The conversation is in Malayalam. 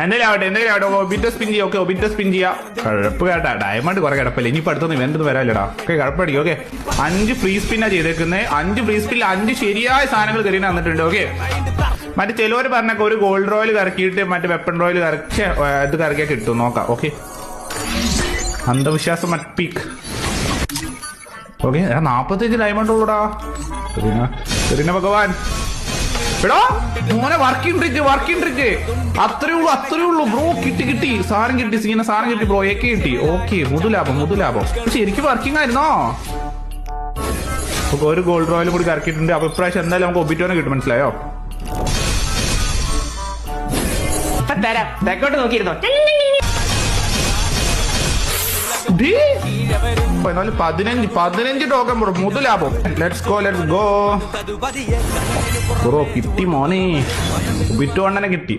എന്തെങ്കിലും ആവട്ടെ എന്തെങ്കിലും ആവട്ടെ ഒബിറ്റ സ്പിൻ ചെയ്യാം ഓക്കെ ഒബിറ്റ സ്പിൻ ചെയ്യാം. കുഴപ്പ കേട്ടാ ഡയമണ്ട് കുറെ കിടപ്പില്ല ഇനി അടുത്തൊന്നും ഇവന്റൊന്നും വരാല്ലടാ ഓക്കെ കുഴപ്പടിക്കും ഓക്കെ അഞ്ച് ഫ്രീ സ്പിന്നാ ചെയ്തേക്കുന്നത് അഞ്ച് ഫ്രീ സ്പിന്നിൽ അഞ്ച് ശരിയായ സാധനങ്ങൾ കയറി വന്നിട്ടുണ്ട് ഓക്കെ മറ്റേ ചിലവർ പറഞ്ഞൊക്കെ ഒരു ഗോൾഡ് റോയൽ കറക്കിയിട്ട് മറ്റേ വെപ്പൺ റോയൽ കറക്കി ഇത് കറക്കിയാൽ കിട്ടും നോക്കാം ഓക്കെ അന്ധവിശ്വാസം മറ്റ് ഓക്കെ നാപ്പത്തഞ്ച് ഡയമണ്ട് ഉള്ളൂടാ. ഭഗവാൻ. എടാ മോനെ വർക്കിംഗ് ട്രിക്ക് വർക്കിംഗ് ട്രിക്ക് അത്രേ ഉള്ളൂ അത്രേ ഉള്ളൂ. ബ്രോ കിട്ടി കിട്ടി. സാധനം കിട്ടി സീന സാധനം കിട്ടി ബ്രോ ഏക്കെ കിട്ടി. ഓക്കെ മുതുലാഭം മുതുലാഭം ശരിക്കും വർക്കിംഗ് ആയിരുന്നോ? ഒരു ഗോൾഡ് റോയലും കൂടി കറക്കിയിട്ടുണ്ട്. അപ്പൊ ഇപ്രാവശ്യം എന്തായാലും നമുക്ക് ഒബിറ്റോനെ കിട്ടും മനസ്സിലായോ? തരാം. തെക്കോട്ട് നോക്കിയിരുന്നോ? പതിനഞ്ച് പതിനഞ്ച് token bro മുതുലാഭം let's go let's go bro കിട്ടി മോനെ. അണ്ണനെ കിട്ടി.